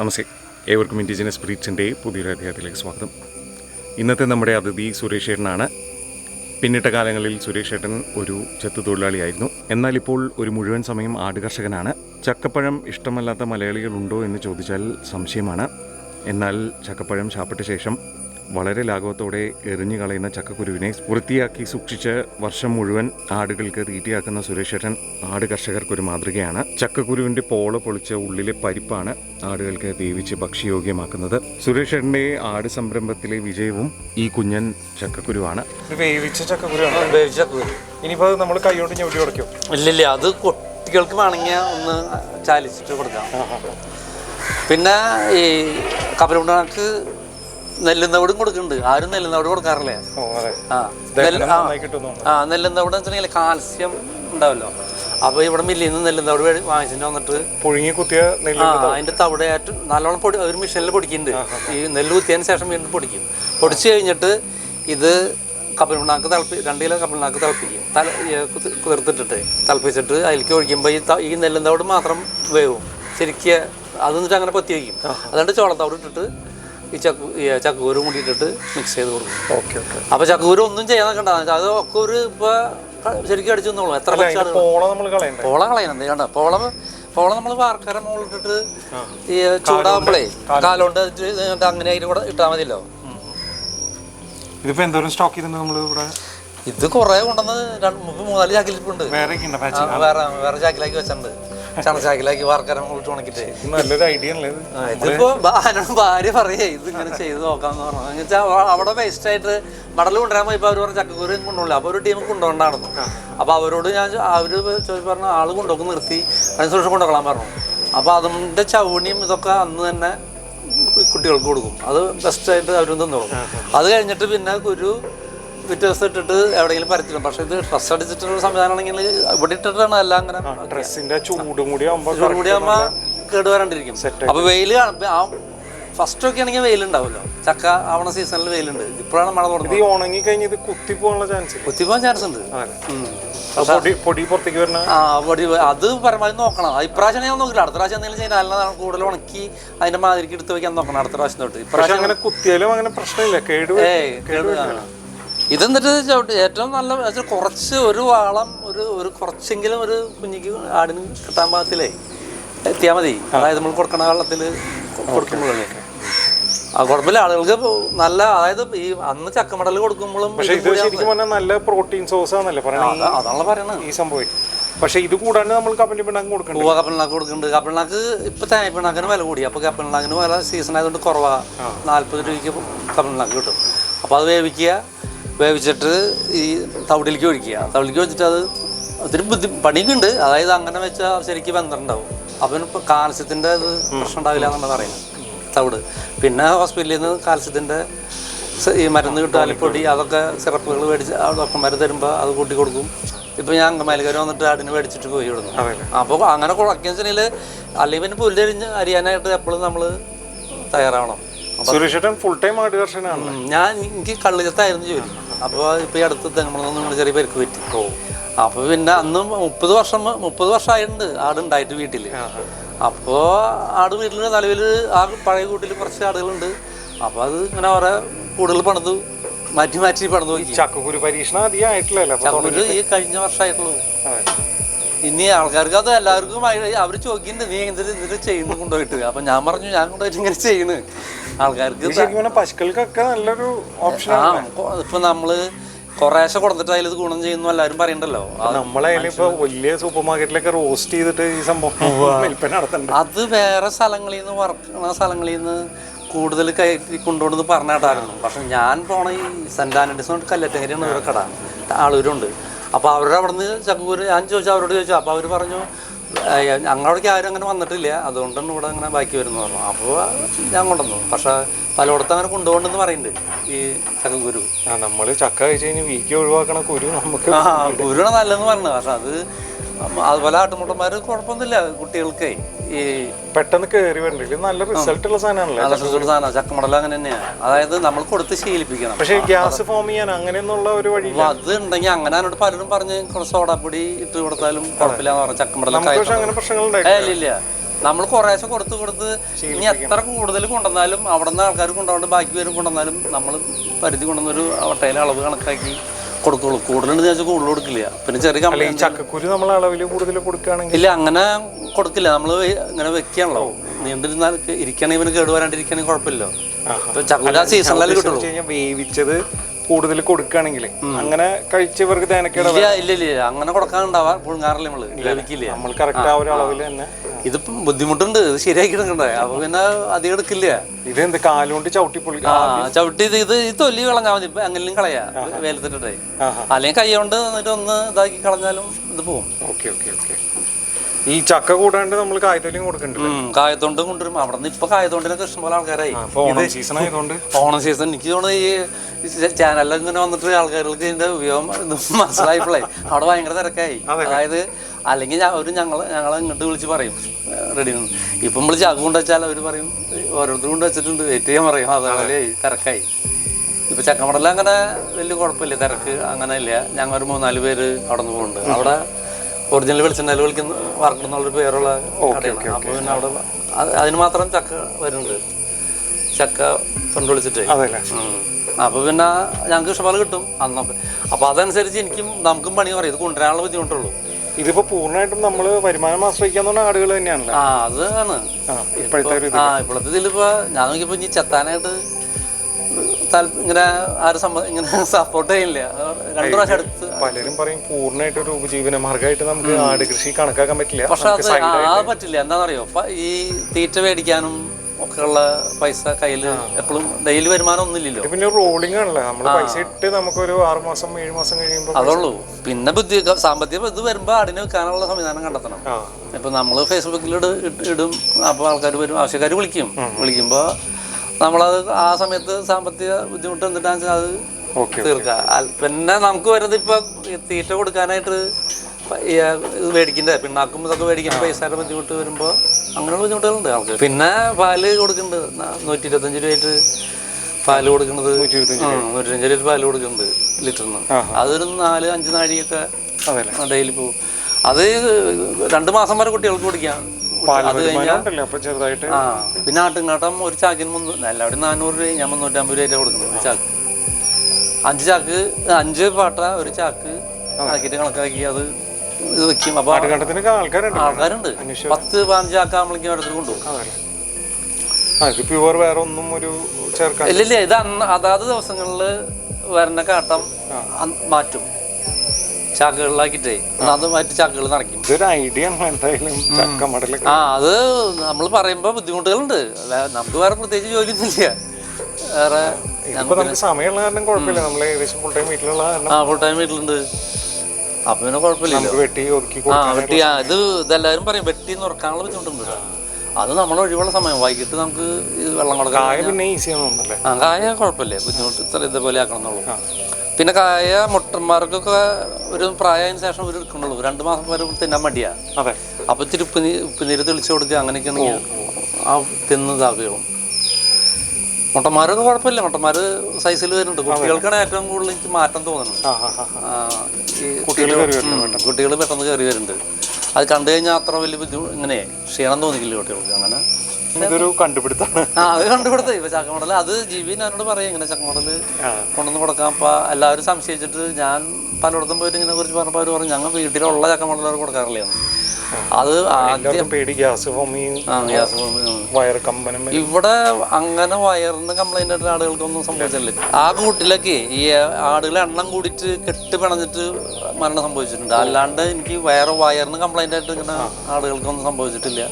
നമസ്തേ ഏവർക്കും ഇൻഡിജിനസ് സ്പിരിറ്റ്സിന്റെ പുതിയൊരു അധ്യായത്തിലേക്ക് സ്വാഗതം. ഇന്നത്തെ നമ്മുടെ അതിഥി സുരേഷ് ഏട്ടനാണ്. പിന്നിട്ട കാലങ്ങളിൽ സുരേഷ് ഏട്ടൻ ഒരു ചെത്തു തൊഴിലാളിയായിരുന്നു എന്നാൽ ഇപ്പോൾ ഒരു മുഴുവൻ സമയം ആട് കർഷകനാണ് ചക്കപ്പഴം ഇഷ്ടമല്ലാത്ത മലയാളികളുണ്ടോ എന്ന് ചോദിച്ചാൽ സംശയമാണ്. എന്നാൽ ചക്കപ്പഴം ശാപ്പിട്ട ശേഷം വളരെ ലാഘവത്തോടെ എറിഞ്ഞു കളയുന്ന ചക്കക്കുരുവിനെ വൃത്തിയാക്കി സൂക്ഷിച്ച് വർഷം മുഴുവൻ ആടുകൾക്ക് തീറ്റയാക്കുന്ന സുരേഷേട്ടൻ ആട് കർഷകർക്കൊരു മാതൃകയാണ്. ചക്കക്കുരുവിന്റെ പോള പൊളിച്ച ഉള്ളിലെ പരിപ്പാണ് ആടുകൾക്ക് വേവിച്ച് ഭക്ഷ്യയോഗ്യമാക്കുന്നത്. സുരേഷേട്ടന്റെ ആട് സംരംഭത്തിലെ വിജയവും ഈ കുഞ്ഞൻ ചക്കക്കുരുവാണ്. ഇത് വേവിച്ച ചക്കക്കുരുവാണ്. വേവിച്ച ചക്കക്കുരു. ഇനിയിപ്പോ നമ്മൾ കൈകൊണ്ട് ഞൊടി കൊടുക്കും ഇല്ലില്ല അത് കുട്ടികൾക്ക് വേണമെങ്കിൽ ഒന്ന് ചാലിച്ചിട്ട് കൊടുക്കാം. പിന്നെ ഈ കപ്പലുണ്ടാക്ക് നെല്ലുന്നവിടും കൊടുക്കുന്നുണ്ട്. ആരും നെല്ലുന്നവിടെ കൊടുക്കാറില്ലേ? ആ ആ നെല്ലുന്നവിട് വെച്ചിട്ടുണ്ടെങ്കിൽ കാൽസ്യം ഉണ്ടാവല്ലോ. അപ്പോൾ ഇവിടെ മില്ലിൽ നിന്ന് നെല്ലുന്നവിട് വാങ്ങിച്ചിട്ട് വന്നിട്ട് പുഴുങ്ങി കുത്തിയ നെല്ല് അതിന്റെ തവിടയായിട്ട് നല്ലോണം പൊടി ഒരു മെഷീനിൽ പൊടിക്കുന്നുണ്ട്. ഈ നെല്ല് കുത്തിയതിന് ശേഷം വീണ്ടും പൊടിക്കും. പൊടിച്ച് കഴിഞ്ഞിട്ട് ഇത് കപ്പൽപ്പിണ്ണാക്ക് തിളപ്പി രണ്ട് കിലോ കപ്പൽപ്പിണ്ണാക്ക് തിളപ്പിക്കും. തല കുതിർത്തിട്ടിട്ട് തിളപ്പിച്ചിട്ട് അതിലേക്ക് ഒഴിക്കുമ്പോൾ ഈ ഈ നെല്ലും തവിട് മാത്രം വേവും. ശരിക്കും അത് എന്നിട്ട് അങ്ങനെ പൊത്തി വയ്ക്കും. അതുകൊണ്ട് ചോളത്തവിടെ ഇട്ടിട്ട് ഈ ചക്ക ചക്കക്കൂരും കൂടി ഇട്ടിട്ട് മിക്സ് ചെയ്ത് കൊടുക്കും. Okay okay. അപ്പോൾ ചക്കക്കൂര് ഒന്നും ചെയ്യാൻ കണ്ട അത് ഒക്കെ ഒരു ഇപ്പോൾ ശരിക്കും അടിച്ചു തന്നോളൂ എത്ര അല്ല പോള നമ്മൾ കളയണ്ടേ? പോള കളയണം കണ്ട? പോള പോള നമ്മൾ വാർക്കര മുകളിലിട്ടിട്ട് ഈ ചൂടാകുമ്പോഴേ കാലുകൊണ്ട്. ഇട്ട് അങ്ങനെ അതിൽ കൂടെ ഇട്ടാൽ മതിയല്ലോ. ഇതിപ്പോ എന്തോരം സ്റ്റോക്ക് ചെയ്തിട്ടുണ്ട് നമ്മൾ ഇവിടെ? ഇത് കുറേ കൊണ്ടുവന്ന് രണ്ട് മൂന്നാൽ ചാക്കിലിപ്പുണ്ട് വേറെ വേറെ ചാക്കിലാക്കി വെച്ചിട്ടുണ്ട്. ചണ ചാക്കിലാക്കി വാർക്കര ഉണക്കിട്ടേ ഉണക്കിട്ട് നല്ലൊരു ഐഡിയ ഇതിപ്പോ ഭാര്യ പറയേ ഇത് ഇങ്ങനെ ചെയ്ത് നോക്കാന്ന് പറഞ്ഞു. എന്ന് വെച്ചാൽ അവിടെ വേസ്റ്റ് ആയിട്ട് മടൽ കൊണ്ടുവരാൻ പോയപ്പോൾ അവർ പറഞ്ഞ ചക്കക്കൂരി കൊണ്ടുപോകില്ല അപ്പോൾ ഒരു ടീം കൊണ്ടുപോകണ്ടായിരുന്നു. അപ്പോൾ അവരോട് ഞാൻ അവർ ചോദിച്ചു പറഞ്ഞു ആൾ കൊണ്ടുപോക്ക് നിർത്തി. അതിന് അതിനുശേഷം കൊണ്ടുപോകാൻ പറഞ്ഞു. അപ്പോൾ അതിന്റെ ചവണിയും ഇതൊക്കെ അന്ന് തന്നെ കുട്ടികൾക്ക് കൊടുക്കും. അത് ബെസ്റ്റ് ആയിട്ട് അവരും തന്നോളും. അത് കഴിഞ്ഞിട്ട് പിന്നെ കുരു പിറ്റേ ദിവസം ഇട്ടിട്ട് എവിടെയെങ്കിലും പരത്തിടും പക്ഷേ ഇത് ഡ്രസ് അടിച്ചിട്ടുള്ള സംവിധാനമാണെങ്കിൽ ഇവിടെ ഇട്ടിട്ടാണ് എല്ലാം അങ്ങനെ ഡ്രസ്സിന്റെ ചൂടും കൂടി ചൂടും കൂടി ആകുമ്പോൾ കേട് വരാണ്ടിരിക്കും. അപ്പൊ വെയിൽ ഫസ്റ്റ് ഒക്കെ ആണെങ്കിൽ വെയിലുണ്ടാവുമല്ലോ. ചക്ക ആവണ സീസണിൽ വെയിലുണ്ട്. ഇപ്പോഴാണ് മഴ തുടങ്ങി ഉണങ്ങി കഴിഞ്ഞത് കുത്തി പോകാനുള്ള ചാൻസ് കുത്തിപ്പോകാൻ ചാൻസ് ഉണ്ട്. പൊടി പൊടി പുറത്തേക്ക് വരുന്ന ആ പൊടി അത് പരമാവധി നോക്കണം. ഇപ്രാവശ്യം ഞാൻ നോക്കില്ല അടുത്ത പ്രാവശ്യം എന്തെങ്കിലും നല്ലതാണ് കൂടുതൽ ഉണക്കി അതിന്റെ മാതിരിക്ക് എടുത്ത് വെക്കാൻ നോക്കണം അടുത്ത പ്രാവശ്യം തൊട്ട്. ഇപ്രാവശ്യം അങ്ങനെ കുത്തിയാലും അങ്ങനെ പ്രശ്നമില്ല. കേട് കേട് ആ. ഇതെന്നിട്ട് ചവിട്ടി. ഏറ്റവും നല്ല വെച്ചാൽ കുറച്ച് ഒരു വാളം ഒരു ഒരു കുറച്ചെങ്കിലും ഒരു കുഞ്ഞിക്ക് ആടിന് കിട്ടാൻ പാകത്തിലേ എത്തിയാൽ മതി. അതായത് നമ്മൾ കൊടുക്കണ വെള്ളത്തിൽ കൊടുക്കുമ്പോഴല്ലേ ആ കുഴപ്പമില്ല. ആളുകൾക്ക് നല്ല അതായത് ഈ അന്ന് ചക്കമടൽ കൊടുക്കുമ്പോഴും ഇത് നല്ല പ്രോട്ടീൻ സോഴ്സ് ആണല്ലേ പറയണേ. അതാണല്ലോ പറയണത് ഈ സംഭവം. പക്ഷേ ഇത് കൂടാണ്ട് നമ്മൾ കപ്പലി പിണ്ണാക്ക് കൊടുക്കണം പൂവ കപ്പലിനാക്ക് കൊടുക്കുന്നുണ്ട് കപ്പലിനാക്ക് ഇപ്പൊ തേങ്ങപ്പിണ്ണാക്കിന് വില കൂടി. അപ്പോൾ കപ്പലിനാക്കിന് വില സീസൺ ആയതുകൊണ്ട് കുറവാ. നാല്പത് രൂപയ്ക്ക് കപ്പലിനാക്ക് കിട്ടും. അപ്പോൾ അത് വേവിക്കുക. വേവിച്ചിട്ട് ഈ തവിടിലേക്ക് ഒഴിക്കുക. തവിടിലേക്ക് വെച്ചിട്ട് അത് ഒത്തിരി ബുദ്ധി പണിയുണ്ട് അതായത് അങ്ങനെ വെച്ചാൽ ശരിക്കും ബന്ധമുണ്ടാവും. അപ്പം ഇപ്പോൾ കാൽസ്യത്തിന്റെ ഇത് പ്രശ്നം ഉണ്ടാവില്ല എന്നാണ് പറയുന്നത് തവിട്. പിന്നെ ഹോസ്പിറ്റലിൽ നിന്ന് കാൽസ്യത്തിന്റെ ഈ മരുന്ന് കിട്ടും. അലിപ്പൊടി അതൊക്കെ സിറപ്പുകൾ മേടിച്ച് ഡോക്ടർമാർ തരുമ്പോൾ അത് കൂട്ടി കൊടുക്കും. ഇപ്പം ഞാൻ അങ്കമാലിക്കാർ വന്നിട്ട് ആടിന് മേടിച്ചിട്ട് പോയി വിടുന്നു അപ്പോൾ അങ്ങനെ കുഴക്കുന്ന വെച്ചിട്ടുണ്ടെങ്കിൽ അല്ലെങ്കിൽ പിന്നെ പുല്ലരിഞ്ഞ് അരിയാനായിട്ട് എപ്പോഴും നമ്മൾ തയ്യാറാവണം. സുരേഷ് ഏട്ടൻ ഫുൾ ടൈം ആട് കർഷകനാണ് ഞാൻ എനിക്ക് കള്ളിയത്തായിരുന്നു ജോലി. അപ്പോൾ ഇപ്പോൾ ഈ അടുത്ത് തെങ്ങുമ്പോൾ നിങ്ങൾ ചെറിയ പേർക്ക് പറ്റി. അപ്പോൾ പിന്നെ അന്ന് മുപ്പത് വർഷം മുപ്പത് വർഷമായിട്ടുണ്ട് ആടുണ്ടായിട്ട് വീട്ടിൽ അപ്പോൾ ആട് വീട്ടിൽ നിലവിൽ ആ പഴയ കൂട്ടിൽ കുറച്ച് ആടുകളുണ്ട്. അപ്പോൾ അത് ഇങ്ങനെ ഓരോ കൂടുതൽ പണിത് മാറ്റി മാറ്റി പണിത് നോക്കി. ചക്കക്കുരു പരീക്ഷണം അധികം ആയിട്ടില്ലല്ലോ അപ്പൊ ഈ കഴിഞ്ഞ വർഷമായിട്ടുള്ളൂ. ഇനി ആൾക്കാർക്ക് അത് എല്ലാവർക്കും അവർ ചോദിക്കുന്നുണ്ട് നീ എന്തിട്ട് എന്തിട്ട് ചെയ്യുന്നു കൊണ്ടുപോയിട്ട്? അപ്പൊ ഞാൻ പറഞ്ഞു ഞാൻ കൊണ്ടുപോയിട്ട് ഇങ്ങനെ ചെയ്യുന്നു. ആൾക്കാർക്ക് ശരിക്കും പറഞ്ഞാൽ പശുക്കൾക്കൊക്കെ നല്ലൊരു ഓപ്ഷൻ ആ ഇപ്പൊ നമ്മൾ കൊറേശ്ശെ കൊടുത്തിട്ട് അതിൽ ഗുണം ചെയ്യുന്നു എല്ലാവരും പറയണ്ടല്ലോ. വലിയ സൂപ്പർ മാർക്കറ്റിലൊക്കെ റോസ്റ്റ് ചെയ്തിട്ട് ഈ സംഭവം അത് വേറെ സ്ഥലങ്ങളിൽ നിന്ന് വർക്ക് സ്ഥലങ്ങളിൽ നിന്ന് കൂടുതൽ കയറ്റി കൊണ്ടുപോകുന്നത് പറഞ്ഞിട്ടായിരുന്നു. പക്ഷെ ഞാൻ പോണ ഈ സെന്റ് ആൻഡ്രീസ് കല്ലറ്റങ്ങരി കല്ലറ്റങ്കരിയാണ് ഒരു കട. ആളൂരുണ്ട്. അപ്പോൾ അവരുടെ അവിടെ നിന്ന് ചക്കൂര് ഞാൻ ചോദിച്ചു അവരോട് ചോദിച്ചു. അപ്പോൾ അവർ പറഞ്ഞു "ഏയ്, ഞങ്ങളവിടേക്ക് ആരും അങ്ങനെ വന്നിട്ടില്ല. അതുകൊണ്ടാണ് ഇവിടെ അങ്ങനെ ബാക്കി വരുന്നു പറഞ്ഞു അപ്പോൾ ഞാൻ കൊണ്ടുവന്നു. പക്ഷേ പലയിടത്തും അങ്ങനെ കൊണ്ടുപോകണ്ടെന്ന് പറയുന്നുണ്ട് ഈ ചക്കക്കുരു ആ നമ്മൾ ചക്ക കഴിച്ച് കഴിഞ്ഞാൽ വീക്കി ഒഴിവാക്കണ കുരു നമുക്ക് ആ ഗുരുവാണ് നല്ലതെന്ന് പറഞ്ഞു പക്ഷെ അത് അതുപോലെ ആട്ടുമുട്ടന്മാർ കുഴപ്പമൊന്നുമില്ല കുട്ടികൾക്ക്. ഈ പെട്ടെന്ന് കയറി വരണ്ട നല്ല റിസൾട്ട് ഉള്ള സാധനമാണല്ലോ. റിസൾട്ട് സാധനം ചക്കമടൽ അങ്ങനെ തന്നെയാണ് അതായത് നമ്മൾ കൊടുത്ത് ശീലിപ്പിക്കണം. പക്ഷേ ഗ്യാസ് ഫോം ചെയ്യാൻ അങ്ങനെയൊന്നുള്ള ഒരു വഴി അത് ഉണ്ടെങ്കിൽ അങ്ങനെ എന്നോട് പലരും പറഞ്ഞ് കുറച്ച് സോഡാപ്പൊടി ഇട്ട് കൊടുത്താലും കുഴപ്പമില്ല എന്ന് പറഞ്ഞു ചക്കമടല അങ്ങനെ പ്രശ്നങ്ങൾ ഇല്ല നമ്മൾ കുറേശ്ശെ കൊടുത്ത് കൊടുത്ത് ഇനി എത്ര കൂടുതൽ കൊണ്ടുവന്നാലും അവിടെ നിന്ന് ആൾക്കാർ കൊണ്ടുപോകേണ്ട ബാക്കി പേരും കൊണ്ടുവന്നാലും നമ്മൾ പരിധി കൊണ്ടുവന്നൊരു വട്ടയിലെ അളവ് കണക്കാക്കി കൊടുക്കുള്ളൂ. കൂടുതലുണ്ട് വെച്ചാൽ കൂടുതൽ കൊടുക്കില്ല. പിന്നെ ചെറിയ അല്ല ഈ കംപ്ലൈന്റ് ചക്കക്കുരു നമ്മൾ അളവിൽ കൂടുതൽ കൊടുക്കുകയാണെങ്കിൽ ഇല്ല അങ്ങനെ കൊടുക്കില്ല. നമ്മൾ ഇങ്ങനെ വെക്കുകയാണല്ലോ നീണ്ടിരുന്നാൽ ഇരിക്കുകയാണെങ്കിൽ ഇവന് കേട് വരാണ്ടിരിക്കണമെങ്കിൽ കുഴപ്പമില്ലല്ലോ ഇപ്പൊ ചക്കൂല സീസണിലല്ലേ കിട്ടുള്ളൂ. കഴിഞ്ഞാൽ വേവിച്ചത് കൂടുതൽ കൊടുക്കുകയാണെങ്കിൽ അങ്ങനെ കഴിച്ചവർക്ക് തേനക്കേട ഇല്ല ഇല്ല ഇല്ല. അങ്ങനെ കൊടുക്കാനുണ്ടാവാ. പുഴുങ്ങാറില്ല നമ്മൾ. ലഭിക്കില്ല നമ്മൾ കറക്റ്റ് ആ ഒരു അളവിൽ തന്നെ ഇതിപ്പം ബുദ്ധിമുട്ടുണ്ട് ഇത് ശരിയാക്കി എടുക്കണ്ടേ അപ്പൊ പിന്നെ അധികം എടുക്കില്ല ഇതെന്ത് കാലുകൊണ്ട് ചവിട്ടി പൊളി ആ ചവിട്ടി ഇത് ഇത് ഈ തൊല്ലി കളഞ്ഞാൽ മതി. ഇപ്പൊ അങ്ങനെയും കളയാ. വേലത്തിട്ടേ. അല്ലെങ്കിൽ കൈ കൊണ്ട് എന്നിട്ട് ഒന്ന് ഇതാക്കി കളഞ്ഞാലും ഇത് പോവും. Okay okay okay. ഈ ചക്ക കൂടാണ്ട് നമ്മൾ കായത്തോലും കൊടുക്കണ്ടല്ലോ? കായത്തോണ്ടും കൊണ്ടുവരും. അവിടെ നിന്ന് ഇപ്പൊ കായത്തോണ്ടിനൊക്കെ ഇഷ്ടംപോലെ ആൾക്കാരായി. ഓണം സീസൺ ആയതുകൊണ്ട്. ഓണം സീസൺ എനിക്ക് തോന്നുന്നു ഈ ചാനലിൽ ഇങ്ങനെ വന്നിട്ട് ആൾക്കാർക്ക് ഇതിന്റെ ഉപയോഗം ഇത് മനസ്സിലായപ്പോഴേ അവിടെ ഭയങ്കര തിരക്കായി. അതായത് അല്ലെങ്കിൽ അവർ ഞങ്ങൾ ഞങ്ങളെ ഇങ്ങോട്ട് വിളിച്ച് പറയും. റെഡി ഇപ്പം വിളിച്ച് അത് കൊണ്ട് വെച്ചാൽ അവർ പറയും ഓരോരുത്തർ കൊണ്ട് വെച്ചിട്ടുണ്ട് വെയിറ്റ് ചെയ്യാൻ പറയും. അതേപോലെ തിരക്കായി. ഇപ്പം ചക്കമടല അങ്ങനെ വലിയ കുഴപ്പമില്ല തിരക്ക് അങ്ങനെ ഇല്ല ഞങ്ങൾ ഒരു മൂന്നാൽ പേര് അവിടെ നിന്ന് പോകുന്നുണ്ട് അവിടെ ഒറിജിനൽ വെളിച്ചെണ്ണയിൽ വിളിക്കുന്ന വറക്കുന്നുള്ളൊരു പേരുള്ള കടയാണ്. അപ്പോൾ പിന്നെ അവിടെ അതിന് മാത്രം ചക്ക വരുന്നുണ്ട്. ചക്ക കൊണ്ട് വിളിച്ചിട്ട്. അപ്പോൾ പിന്നെ ഞങ്ങൾക്ക് ഇഷ്ടപോലെ കിട്ടും. അന്നപ്പം അപ്പോൾ അതനുസരിച്ച് എനിക്കും നമുക്കും പണി പറയും ഇത് കൊണ്ടുവരാനുള്ള ബുദ്ധിമുട്ടുള്ളൂ. ഇതിപ്പോ പൂർണമായിട്ടും നമ്മൾ വരുമാനം ആശ്രയിക്കാന്നുള്ള ആടുകൾ തന്നെയാണല്ലോ. ആ അതാണ് ഇപ്പോഴത്തെ ഒരു ആ ഇപ്പോഴത്തെ ഇതിലിപ്പോ ഞാൻ നോക്കിയപ്പോ ഇനി ചെത്താനായിട്ട് ഇങ്ങനെ ആരും ഇങ്ങനെ സപ്പോർട്ട് ചെയ്യില്ല. രണ്ടു പ്രാവശ്യം അടുത്ത് പലരും പറയും പൂർണമായിട്ട് ഒരു ഉപജീവന മാർഗമായിട്ട് നമുക്ക് ആട് കൃഷി കണക്കാക്കാൻ പറ്റില്ല. പക്ഷെ അത് ആ പറ്റില്ല. എന്താണെന്നറിയോ? ഈ തീറ്റ മേടിക്കാനും ഒക്കെ ഉള്ള പൈസ കയ്യിൽ എപ്പോഴും ഡെയിലി വരുമാനം ഒന്നുമില്ലല്ലോ. പിന്നെ റോളിംഗ് ആണല്ലേ. നമ്മൾ പൈസ ഇട്ട് നമുക്കൊരു ആറ് മാസം ഏഴ് മാസം കഴിയുമ്പോൾ അതുള്ളൂ പിന്നെ ബുദ്ധി സാമ്പത്തിക ഇത് വരുമ്പോൾ ആടിനെ വെക്കാനുള്ള സംവിധാനം കണ്ടെത്തണം. ഇപ്പൊ നമ്മൾ ഫേസ്ബുക്കിൽ ഇടും അപ്പോൾ ആൾക്കാർ വരും. ആവശ്യക്കാർ വിളിക്കും. വിളിക്കുമ്പോൾ നമ്മളത് ആ സമയത്ത് സാമ്പത്തിക ബുദ്ധിമുട്ട് എന്നിട്ടാന്ന് വെച്ചാൽ അത് തീർക്കാം. പിന്നെ നമുക്ക് വരുന്നത് ഇപ്പൊ തീറ്റ കൊടുക്കാനായിട്ട് ഇത് മേടിക്കണ്ടേ? പിണ്ണാക്കും ഇതൊക്കെ മേടിക്കുന്ന പൈസയുടെ ബുദ്ധിമുട്ട് വരുമ്പോൾ അങ്ങനെയുള്ള ബുദ്ധിമുട്ടുകളുണ്ട് ആൾക്ക്. പിന്നെ പാൽ കൊടുക്കുന്നുണ്ട് നൂറ്റി ഇരുപത്തഞ്ച് രൂപയായിട്ട് പാൽ കൊടുക്കുന്നത് നൂറ്റിരഞ്ച് രൂപ. പാൽ കൊടുക്കുന്നുണ്ട് ലിറ്ററിന്. അതൊരു നാല് അഞ്ച് നാഴിയൊക്കെ ഡെയിലി പോകും. അത് രണ്ട് മാസം വരെ കുട്ടികൾക്ക് കുടിക്കാം. അത് കഴിഞ്ഞാൽ ആ പിന്നെ ആട്ടുംകാട്ടം ഒരു ചാക്കിന് മുന്നൂറ് എല്ലാവരും നാനൂറ് രൂപ ഞാൻ മുന്നൂറ്റമ്പത് രൂപ കൊടുക്കുന്നത് ഒരു ചാക്ക്. അഞ്ച് ചാക്ക് അഞ്ച് പാട്ട ഒരു ചാക്ക് ആക്കിയിട്ട് കണക്കാക്കി അത് ഇത് വെക്കും. അപ്പൊ ആട്ടുകണ്ടത്തിനൊക്കെ ആൾക്കാരുണ്ട്. ആൾക്കാരുണ്ട്. പത്ത് പതിനഞ്ച് ചാക്ക് ആകുമ്പോഴേക്കും അടുത്ത് കൊണ്ടുപോകും അതല്ലേ ആ ഇത് പ്യുവർ വേറെ ഒന്നും ഒരു ചേർക്കാൻ ഇല്ലില്ല ഇത് അന്ന് അതാത് ദിവസങ്ങളിൽ വരുന്ന കാട്ടം അന്ന് മാറ്റും. ചാക്കുകളിലാക്കിട്ടേ അത് മാറ്റി ചാക്കുകൾ നിറയ്ക്കും. ഇതൊരു ഐഡിയ ആണ് എന്തായാലും ആ അത് നമ്മൾ പറയുമ്പോൾ ബുദ്ധിമുട്ടുകളുണ്ട്. അല്ല നമുക്ക് വേറെ പ്രത്യേകിച്ച് ജോലിയൊന്നുമില്ല. വേറെ ഇപ്പൊ നമുക്ക് സമയമുള്ള കാരണം കുഴപ്പമില്ല. നമ്മൾ ഏകദേശം ഫുൾ ടൈം വീട്ടിലുള്ള കാരണം. ആ ഫുൾ ടൈം വീട്ടിലുണ്ട്. അപ്പൊ പിന്നെ കുഴപ്പമില്ലല്ലോ നമുക്ക് വെട്ടി ഒതുക്കി ആ വെട്ടി ആ, ഇത് ഇതെല്ലാവരും പറയും വെട്ടി നുറക്കാനുള്ള ബുദ്ധിമുട്ടുണ്ട് അത് നമ്മൾ ഒഴിവുള്ള സമയം വൈകിട്ട് നമുക്ക് ഇത് വെള്ളം കൊടുക്കാം കായ പിന്നെ ആ കായ കുഴപ്പമില്ല. ബുദ്ധിമുട്ട് ഇത്ര ഇതേപോലെ ആക്കണമെന്നുള്ളൂ. പിന്നെ കായ മുട്ടന്മാർക്കൊക്കെ ഒരു പ്രായത്തിന് ശേഷം ഒരു എടുക്കണുള്ളൂ. രണ്ട് മാസം വരെ തിന്നാൻ മടിയാ. അതെ. അപ്പൊ ഇത്തിരി ഉപ്പുനീ ഉപ്പുനീര് തെളിച്ച് കൊടുക്കുക അങ്ങനെയൊക്കെ ആണെങ്കിൽ ആ തിന്ന് മുട്ടന്മാരൊക്കെ കുഴപ്പമില്ല. മുട്ടന്മാർ സൈസിൽ വരുന്നുണ്ട്. കുട്ടികൾക്കാണ് ഏറ്റവും കൂടുതൽ എനിക്ക് മാറ്റം തോന്നുന്നത്. ഈ കുട്ടികൾ കുട്ടികൾ പെട്ടെന്ന്. കയറി വരുന്നുണ്ട്. അത് കണ്ടു കഴിഞ്ഞാൽ അത്ര വലിയ ബുദ്ധിമുട്ട് ഇങ്ങനെ ക്ഷീണം തോന്നിക്കില്ല കുട്ടികൾക്ക്? അങ്ങനെ. ഇതൊരു കണ്ടുപിടുത്താണ്. ആ അത് കണ്ടുപിടുത്തേ. ഇപ്പൊ ചക്കമടൽ അത് ജീവി ഞാനോട് പറയും ഇങ്ങനെ ചക്കമടൽ ആ. കൊണ്ടുവന്ന് കൊടുക്കാം. അപ്പൊ എല്ലാവരും സംശയിച്ചിട്ട് ഞാൻ പലയിടത്തും പോയിട്ട് ഇങ്ങനെ കുറിച്ച് പറഞ്ഞപ്പോൾ അവർ പറഞ്ഞു ഞങ്ങൾ വീട്ടിലുള്ള ചക്കമടലവർ കൊടുക്കാറില്ല. അത് ആദ്യം പേടി ഗ്യാസ്. വയർ കമ്പനം ഇവിടെ അങ്ങനെ വയറിന് കംപ്ലൈന്റ് ആയിട്ട് ആടുകൾക്കൊന്നും സംഭവിച്ചില്ല. ആ കൂട്ടിലൊക്കെ ഈ ആടുകളെ എണ്ണം കൂടിയിട്ട് കെട്ട് പിണഞ്ഞിട്ട് മരണം സംഭവിച്ചിട്ടുണ്ട്. അല്ലാണ്ട് എനിക്ക് വേറെ വയറിന് കംപ്ലൈന്റ് ആയിട്ട് ഇങ്ങനെ ആടുകൾക്കൊന്നും സംഭവിച്ചിട്ടില്ല.